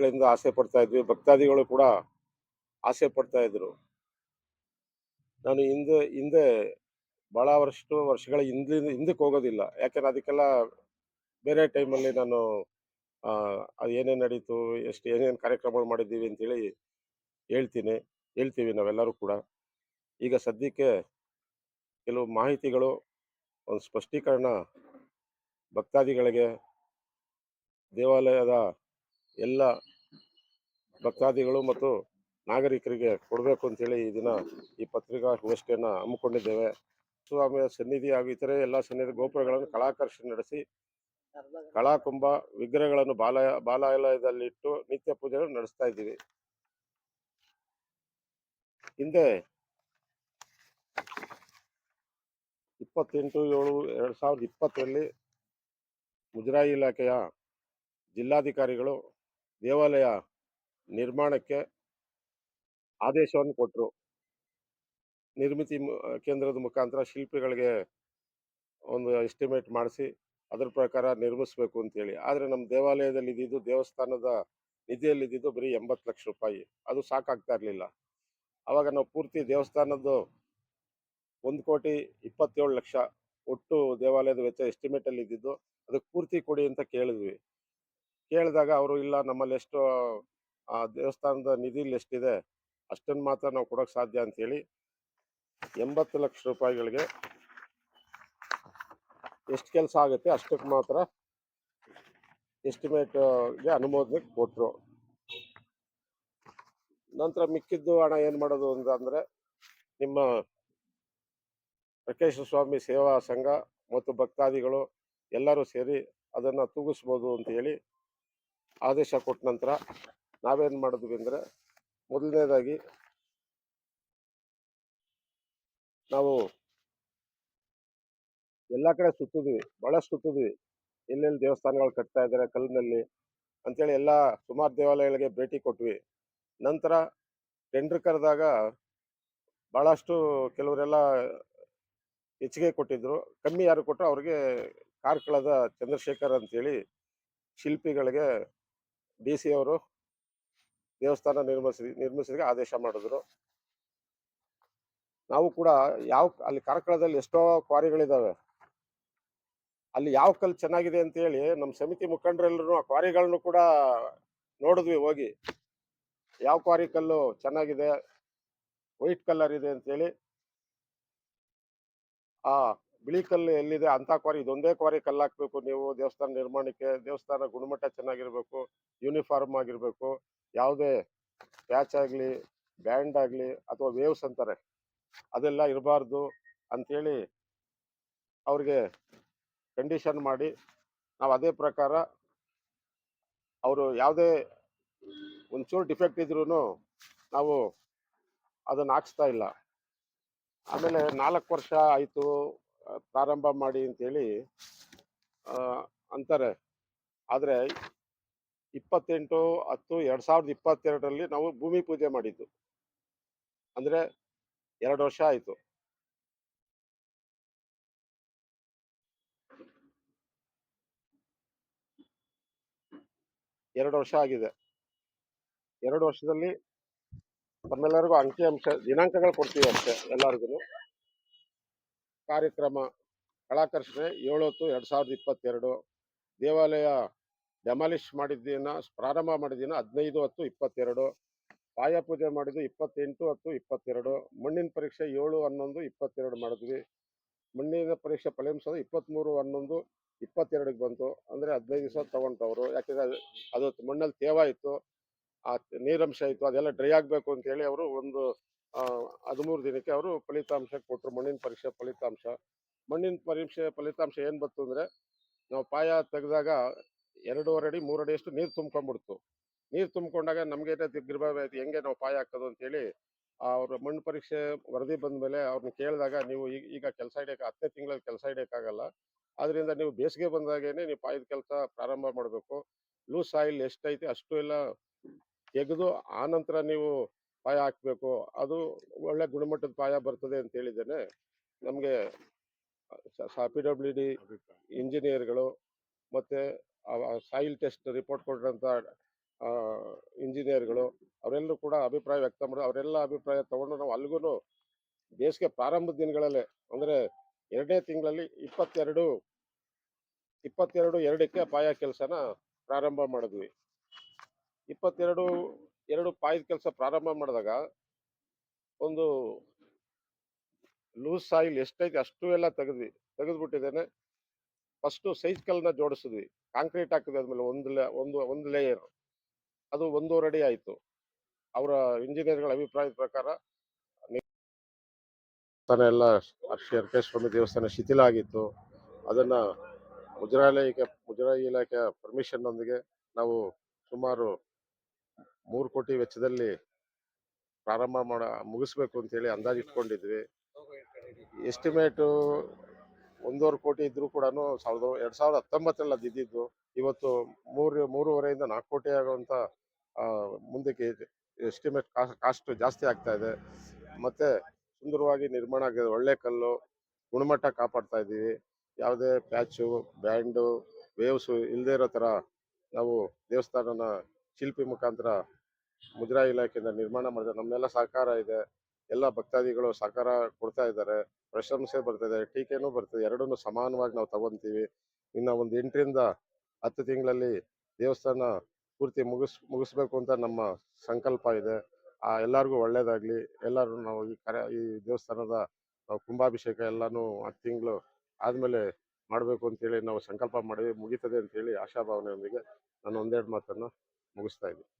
ಮೊದಲಿಂದ ಆಸೆ ಪಡ್ತಾ ಇದ್ವಿ, ಭಕ್ತಾದಿಗಳು ಕೂಡ ಆಸೆ ಪಡ್ತಾ ಇದ್ರು. ನಾನು ಹಿಂದೆ ಹಿಂದೆ ಭಾಳ ವರ್ಷ, ವರ್ಷಗಳ ಹಿಂದಿನ ಹಿಂದಕ್ಕೆ ಹೋಗೋದಿಲ್ಲ. ಯಾಕಂದ್ರೆ ಅದಕ್ಕೆಲ್ಲ ಬೇರೆ ಟೈಮಲ್ಲಿ ನಾನು ಅದು ಏನೇನು ನಡೀತು, ಎಷ್ಟು ಏನೇನು ಕಾರ್ಯಕ್ರಮಗಳು ಮಾಡಿದ್ದೀವಿ ಅಂತೇಳಿ ಹೇಳ್ತೀನಿ, ಹೇಳ್ತೀವಿ ನಾವೆಲ್ಲರೂ ಕೂಡ. ಈಗ ಸದ್ಯಕ್ಕೆ ಕೆಲವು ಮಾಹಿತಿಗಳು, ಒಂದು ಸ್ಪಷ್ಟೀಕರಣ ಭಕ್ತಾದಿಗಳಿಗೆ, ದೇವಾಲಯದ ಎಲ್ಲ ಭಕ್ತಾದಿಗಳು ಮತ್ತು ನಾಗರಿಕರಿಗೆ ಕೊಡಬೇಕು ಅಂತೇಳಿ ಈ ದಿನ ಈ ಪತ್ರಿಕಾ ಪತ್ರಿಕಾಗೋಷ್ಠಿಯನ್ನು ಹಮ್ಮಿಕೊಂಡಿದ್ದೇವೆ. ಸ್ವಾಮಿಯ ಸನ್ನಿಧಿ ಹಾಗೂ ಇತರೆ ಎಲ್ಲ ಸನ್ನಿಧಿ ಗೋಪುರಗಳನ್ನು ಕಲಾಕರ್ಷಣೆ ನಡೆಸಿ ಕಲಾಕುಂಭ ವಿಗ್ರಹಗಳನ್ನು ಬಾಲ, ಬಾಲಾಲಯದಲ್ಲಿಟ್ಟು ನಿತ್ಯ ಪೂಜೆಗಳನ್ನು ನಡೆಸ್ತಾ ಇದ್ದೀವಿ. ಹಿಂದೆ ಇಪ್ಪತ್ತೆಂಟು, ಏಳು, ಎರಡು ಸಾವಿರದ ಇಪ್ಪತ್ತರಲ್ಲಿ ಮುಜರಾಯಿ ಇಲಾಖೆಯ ಜಿಲ್ಲಾಧಿಕಾರಿಗಳು ದೇವಾಲಯ ನಿರ್ಮಾಣಕ್ಕೆ ಆದೇಶವನ್ನು ಕೊಟ್ಟರು ನಿರ್ಮಿತಿ ಕೇಂದ್ರದ ಮುಖಾಂತರ ಶಿಲ್ಪಿಗಳಿಗೆ ಒಂದು ಎಸ್ಟಿಮೇಟ್ ಮಾಡಿಸಿ, ಅದರ ಪ್ರಕಾರ ನಿರ್ಮಿಸ್ಬೇಕು ಅಂತೇಳಿ. ಆದರೆ ನಮ್ಮ ದೇವಾಲಯದಲ್ಲಿ ಇದ್ದಿದ್ದು, ದೇವಸ್ಥಾನದ ನಿಧಿಯಲ್ಲಿ ಇದ್ದಿದ್ದು ಬರೀ ಎಂಬತ್ತು ಲಕ್ಷ ರೂಪಾಯಿ. ಅದು ಸಾಕಾಗ್ತಾ ಇರಲಿಲ್ಲ. ಅವಾಗ ನಾವು ಪೂರ್ತಿ ದೇವಸ್ಥಾನದ್ದು ಒಂದು ಕೋಟಿ ಇಪ್ಪತ್ತೇಳು ಲಕ್ಷ ಒಟ್ಟು ದೇವಾಲಯದ ವೆಚ್ಚ ಎಸ್ಟಿಮೇಟಲ್ಲಿ ಇದ್ದಿದ್ದು, ಅದಕ್ಕೆ ಪೂರ್ತಿ ಕೊಡಿ ಅಂತ ಕೇಳಿದ್ವಿ. ಕೇಳಿದಾಗ ಅವರು, ಇಲ್ಲ, ನಮ್ಮಲ್ಲಿ ಎಷ್ಟು ಆ ದೇವಸ್ಥಾನದ ನಿಧಿಲಿ ಎಷ್ಟಿದೆ ಅಷ್ಟನ್ನು ಮಾತ್ರ ನಾವು ಕೊಡೋಕೆ ಸಾಧ್ಯ ಅಂತೇಳಿ ಎಂಬತ್ತು ಲಕ್ಷ ರೂಪಾಯಿಗಳಿಗೆ ಎಷ್ಟು ಕೆಲಸ ಆಗುತ್ತೆ ಅಷ್ಟಕ್ಕೆ ಮಾತ್ರ ಎಸ್ಟಿಮೇಟ್ಗೆ ಅನುಮೋದನೆ ಕೊಟ್ಟರು ನಂತರ ಮಿಕ್ಕಿದ್ದು ಹಣ ಏನು ಮಾಡೋದು ಅಂತಂದರೆ ನಿಮ್ಮ ವೆಂಕಟೇಶ್ವರ ಸ್ವಾಮಿ ಸೇವಾ ಸಂಘ ಮತ್ತು ಭಕ್ತಾದಿಗಳು ಎಲ್ಲರೂ ಸೇರಿ ಅದನ್ನು ತೂಗಿಸ್ಬೋದು ಅಂತ ಹೇಳಿ ಆದೇಶ ಕೊಟ್ಟ ನಂತರ ನಾವೇನು ಮಾಡಿದ್ವಿ ಅಂದರೆ ಮೊದಲನೇದಾಗಿ ನಾವು ಎಲ್ಲ ಕಡೆ ಸುತ್ತಿದ್ವಿ, ಬಹಳಷ್ಟು ಸುತ್ತಿದ್ವಿ. ಎಲ್ಲೆಲ್ಲಿ ದೇವಸ್ಥಾನಗಳು ಕಟ್ತಾ ಇದ್ದಾರೆ ಕಲ್ಲಿನಲ್ಲಿ ಅಂತೇಳಿ ಎಲ್ಲ ಸುಮಾರು ದೇವಾಲಯಗಳಿಗೆ ಭೇಟಿ ಕೊಟ್ವಿ. ನಂತರ ಟೆಂಡರ್ ಕರೆದಾಗ ಭಾಳಷ್ಟು ಕೆಲವರೆಲ್ಲ ಹೆಚ್ಚಿಗೆ ಕೊಟ್ಟಿದ್ರು. ಕಮ್ಮಿ ಯಾರು ಕೊಟ್ಟರು ಅವ್ರಿಗೆ ಕಾರ್ಕಳದ ಚಂದ್ರಶೇಖರ್ ಅಂತೇಳಿ ಶಿಲ್ಪಿಗಳಿಗೆ ಡಿ ಸಿ ಅವರು ದೇವಸ್ಥಾನ ನಿರ್ಮಿಸಿ ನಿರ್ಮಿಸಿದಕ್ಕೆ ಆದೇಶ ಮಾಡಿದ್ರು. ನಾವು ಕೂಡ ಯಾವ ಅಲ್ಲಿ ಕಾರ್ಕಳದಲ್ಲಿ ಎಷ್ಟೋ ಕ್ವಾರಿಗಳಿದಾವೆ. ಅಲ್ಲಿ ಯಾವ ಕಲ್ಲು ಚೆನ್ನಾಗಿದೆ ಅಂತ ಹೇಳಿ ನಮ್ಮ ಸಮಿತಿ ಮುಖಂಡರೆಲ್ಲರೂ ಆ ಕ್ವಾರಿಗಳನ್ನು ಕೂಡ ನೋಡಿದ್ವಿ ಹೋಗಿ. ಯಾವ ಕ್ವಾರಿ ಕಲ್ಲು ಚೆನ್ನಾಗಿದೆ, ವೈಟ್ ಕಲರ್ ಇದೆ ಅಂತೇಳಿ ಆ ಬಿಳಿ ಕಲ್ಲು ಎಲ್ಲಿದೆ ಅಂತ ಕ್ವಾರಿ, ಇದೊಂದೇ ಕ್ವಾರಿ ಕಲ್ಲು ಹಾಕ್ಬೇಕು ನೀವು, ದೇವಸ್ಥಾನ ನಿರ್ಮಾಣಕ್ಕೆ, ದೇವಸ್ಥಾನ ಗುಣಮಟ್ಟ ಚೆನ್ನಾಗಿರ್ಬೇಕು, ಯೂನಿಫಾರ್ಮ್ ಆಗಿರ್ಬೇಕು. ಯಾವುದೇ ಪ್ಯಾಚ್ ಆಗಲಿ, ಬ್ಯಾಂಡ್ ಆಗಲಿ ಅಥವಾ ವೇವ್ಸ್ ಅಂತಾರೆ, ಅದೆಲ್ಲ ಇರಬಾರ್ದು ಅಂಥೇಳಿ ಅವ್ರಿಗೆ ಕಂಡೀಷನ್ ಮಾಡಿ ನಾವು ಅದೇ ಪ್ರಕಾರ ಅವರು ಯಾವುದೇ ಒಂಚೂರು ಡಿಫೆಕ್ಟ್ ಇದ್ರೂ ನಾವು ಅದನ್ನು ಹಾಕ್ಸ್ತಾ ಇಲ್ಲ. ಆಮೇಲೆ ನಾಲ್ಕು ವರ್ಷ ಆಯಿತು ಪ್ರಾರಂಭ ಮಾಡಿ ಅಂತೇಳಿ ಅಂತಾರೆ. ಆದರೆ ಇಪ್ಪತ್ತೆಂಟು, ಹತ್ತು, ಎರಡು ಸಾವಿರದ ಇಪ್ಪತ್ತೆರಡರಲ್ಲಿ ನಾವು ಭೂಮಿ ಪೂಜೆ ಮಾಡಿದ್ದು. ಅಂದರೆ ಎರಡು ವರ್ಷ ಆಯಿತು. ಎರಡು ವರ್ಷ ಆಗಿದೆ. ಎರಡು ವರ್ಷದಲ್ಲಿ ತಮ್ಮೆಲ್ಲರಿಗೂ ಅಂಕಿ ಅಂಶ, ದಿನಾಂಕಗಳು ಕೊಡ್ತೀವಿ ಅಷ್ಟೇ ಎಲ್ಲರಿಗೂ ಕಾರ್ಯಕ್ರಮ ಕಲಾಕರ್ಷಣೆ ಏಳು ಹತ್ತು ಎರಡು ಸಾವಿರದ ಇಪ್ಪತ್ತೆರಡು, ದೇವಾಲಯ ಡೆಮಾಲಿಷ್ ಮಾಡಿದ್ದೀನ ಪ್ರಾರಂಭ ಮಾಡಿದ್ದೀನ ಹದಿನೈದು ಹತ್ತು ಇಪ್ಪತ್ತೆರಡು, ಪಾಯ ಪೂಜೆ ಮಾಡಿದ್ದು ಇಪ್ಪತ್ತೆಂಟು ಹತ್ತು ಇಪ್ಪತ್ತೆರಡು, ಮಣ್ಣಿನ ಪರೀಕ್ಷೆ ಏಳು ಹನ್ನೊಂದು ಇಪ್ಪತ್ತೆರಡು ಮಾಡಿದ್ವಿ. ಮಣ್ಣಿನ ಪರೀಕ್ಷೆ ಫಲಿತಾಂಶ ಇಪ್ಪತ್ತ್ಮೂರು ಹನ್ನೊಂದು ಇಪ್ಪತ್ತೆರಡಿಗೆ ಬಂತು. ಅಂದರೆ ಹದಿನೈದು ದಿವಸ ತೊಗೊಂಡವರು ಯಾಕೆಂದರೆ ಅದು ಮಣ್ಣಲ್ಲಿ ತೇವ ಇತ್ತು, ಆ ನೀರಂಶ ಇತ್ತು, ಅದೆಲ್ಲ ಡ್ರೈ ಆಗಬೇಕು ಅಂತೇಳಿ ಅವರು ಒಂದು ಹದಿಮೂರು ದಿನಕ್ಕೆ ಅವರು ಫಲಿತಾಂಶ ಕೊಟ್ಟರು ಮಣ್ಣಿನ ಪರೀಕ್ಷೆ ಫಲಿತಾಂಶ. ಮಣ್ಣಿನ ಪರೀಕ್ಷೆ ಫಲಿತಾಂಶ ಏನು ಬಂತು ಅಂದರೆ, ನಾವು ಪಾಯ ತೆಗೆದಾಗ ಎರಡೂವರೆ ಅಡಿ ಮೂರು ಅಡಿಯಷ್ಟು ನೀರು ತುಂಬ್ಕೊಂಡ್ಬಿಡ್ತು. ನೀರು ತುಂಬಿಕೊಂಡಾಗ ನಮಗೆ ಗಿರ್ಬಾರ್ದು ಹೆಂಗೆ ನಾವು ಪಾಯ ಹಾಕೋದು? ಅಂತೇಳಿ ಅವ್ರ ಮಣ್ಣು ಪರೀಕ್ಷೆ ವರದಿ ಬಂದ ಮೇಲೆ ಅವ್ರನ್ನ ಕೇಳಿದಾಗ ನೀವು ಈಗ ಈಗ ಕೆಲಸ ಹಿಡಿಯೋಕೆ ಹತ್ತನೇ ತಿಂಗಳಲ್ಲಿ ಕೆಲಸ ಹಿಡಿಯೋಕ್ಕಾಗಲ್ಲ. ಅದರಿಂದ ನೀವು ಬೇಸಿಗೆ ಬಂದಾಗೇನೆ ನೀವು ಪಾಯದ ಕೆಲಸ ಪ್ರಾರಂಭ ಮಾಡಬೇಕು. ಲೂಸ್ ಆಯಿಲ್ ಎಷ್ಟೈತೆ ಅಷ್ಟು ಎಲ್ಲ ತೆಗೆದು ಆನಂತರ ನಂತರ ನೀವು ಪಾಯ ಹಾಕಬೇಕು. ಅದು ಒಳ್ಳೆ ಗುಣಮಟ್ಟದ ಪಾಯ ಬರ್ತದೆ ಅಂತ ಹೇಳಿದ್ದೇನೆ. ನಮಗೆ ಪಿ ಡಬ್ಲ್ಯೂ ಡಿ ಇಂಜಿನಿಯರ್ಗಳು ಮತ್ತು ಸಾಯಿಲ್ ಟೆಸ್ಟ್ ರಿಪೋರ್ಟ್ ಕೊಟ್ಟಿರೋಂಥ ಇಂಜಿನಿಯರ್ಗಳು ಅವರೆಲ್ಲರೂ ಕೂಡ ಅಭಿಪ್ರಾಯ ವ್ಯಕ್ತ ಮಾಡಿ, ಅವರೆಲ್ಲ ಅಭಿಪ್ರಾಯ ತಗೊಂಡು ನಾವು ಅಲ್ಲಿಗೂ ಬೇಸಿಗೆ ಪ್ರಾರಂಭದ ದಿನಗಳಲ್ಲೇ, ಅಂದ್ರೆ ಎರಡನೇ ತಿಂಗಳಲ್ಲಿ ಇಪ್ಪತ್ತೆರಡು ಇಪ್ಪತ್ತೆರಡು ಎರಡಕ್ಕೆ ಪಾಯ ಕೆಲಸನ ಪ್ರಾರಂಭ ಮಾಡಿದ್ವಿ. ಇಪ್ಪತ್ತೆರಡು, ಎರಡು ಪಾಯದ ಕೆಲಸ ಪ್ರಾರಂಭ ಮಾಡಿದಾಗ ಒಂದು ಲೂಸ್ ಸಾಯಿಲ್ ಎಷ್ಟೈತೆ ಅಷ್ಟು ಎಲ್ಲ ತೆಗೆದ್ವಿ, ತೆಗೆದ್ಬಿಟ್ಟಿದ್ದೇನೆ. ಫಸ್ಟು ಸೈಜ್ ಕಲ್ಲನ್ನ ಜೋಡಿಸಿದ್ವಿ. ಕಾಂಕ್ರೀಟ್ ಹಾಕಿದ್ವಿ ಆದ್ಮೇಲೆ ಒಂದು ಲೇ ಒಂದು ಒಂದು ಲೇಯರ್ ಅದು ಒಂದೂವರೆ ಅಡಿ ಆಯಿತು. ಅವರ ಇಂಜಿನಿಯರ್ಗಳ ಅಭಿಪ್ರಾಯದ ಪ್ರಕಾರ ದೇವಸ್ಥಾನ ಎಲ್ಲ ಶ್ರೀ ಸ್ವಾಮಿ ದೇವಸ್ಥಾನ ಶಿಥಿಲ ಆಗಿತ್ತು. ಅದನ್ನ ಮುಜರಾಯಿ ಇಲಾಖೆ ಮುಜರಾಯಿ ಇಲಾಖೆಯ ಪರ್ಮಿಷನ್ ನೊಂದಿಗೆ ನಾವು ಸುಮಾರು ಮೂರು ಕೋಟಿ ವೆಚ್ಚದಲ್ಲಿ ಪ್ರಾರಂಭ ಮಾಡ ಮುಗಿಸ್ಬೇಕು ಅಂತೇಳಿ ಅಂದಾಜು ಇಟ್ಕೊಂಡಿದ್ವಿ. ಎಸ್ಟಿಮೇಟು ಒಂದೂವರೆ ಕೋಟಿ ಇದ್ರೂ ಕೂಡ ಸಾವಿರದ ಎರಡ್ ಸಾವಿರದ ಹತ್ತೊಂಬತ್ತರಲ್ಲಿ ಅದು ಇದ್ದಿದ್ದು, ಇವತ್ತು ಮೂರು, ಮೂರುವರೆಯಿಂದ ನಾಲ್ಕು ಕೋಟಿ ಆಗುವಂತ ಮುಂದಕ್ಕೆ ಎಸ್ಟಿಮೇಟ್ ಕಾಸ್ಟ್ ಜಾಸ್ತಿ ಆಗ್ತಾ ಇದೆ. ಮತ್ತೆ ಸುಂದರವಾಗಿ ನಿರ್ಮಾಣ ಆಗಿದೆ. ಒಳ್ಳೆ ಕಲ್ಲು, ಗುಣಮಟ್ಟ ಕಾಪಾಡ್ತಾ ಇದ್ದೀವಿ. ಯಾವುದೇ ಪ್ಯಾಚು, ಬ್ಯಾಂಡು, ವೇವ್ಸು ಇಲ್ಲದೆ ಇರೋ ಥರ ನಾವು ದೇವಸ್ಥಾನನ ಶಿಲ್ಪಿ ಮುಖಾಂತರ ಮುಜರಾಯಿ ಇಲಾಖೆಯಿಂದ ನಿರ್ಮಾಣ ಮಾಡಿದ್ರೆ ನಮ್ಮೆಲ್ಲ ಸಹಕಾರ ಇದೆ. ಎಲ್ಲ ಭಕ್ತಾದಿಗಳು ಸಹಕಾರ ಕೊಡ್ತಾ ಇದ್ದಾರೆ. ಪ್ರಶಂಸೆ ಬರ್ತಾ ಇದೆ. ಟೀಕೆನೂ ಬರ್ತದೆ. ಎರಡನ್ನು ಸಮಾನವಾಗಿ ನಾವು ತಗೊಂತೀವಿ. ಇನ್ನ ಒಂದು ಎಂಟರಿಂದ ಹತ್ತು ತಿಂಗಳಲ್ಲಿ ದೇವಸ್ಥಾನ ಪೂರ್ತಿ ಮುಗಿಸ್, ಮುಗಿಸ್ಬೇಕು ಅಂತ ನಮ್ಮ ಸಂಕಲ್ಪ ಇದೆ. ಆ, ಎಲ್ಲರಿಗೂ ಒಳ್ಳೇದಾಗ್ಲಿ. ಎಲ್ಲರೂ ನಾವು ಈ ಕರೆ, ಈ ದೇವಸ್ಥಾನದ ಕುಂಭಾಭಿಷೇಕ ಎಲ್ಲಾನು ಹತ್ತು ತಿಂಗಳು ಆದ್ಮೇಲೆ ಮಾಡಬೇಕು ಅಂತೇಳಿ ನಾವು ಸಂಕಲ್ಪ ಮಾಡಿ ಮುಗೀತದೆ ಅಂತೇಳಿ ಆಶಾಭಾವನೆಯೊಂದಿಗೆ ನಾನು ಒಂದೆರಡು ಮಾತನ್ನು ಮುಗಿಸ್ತಾ ಇದ್ದೀನಿ.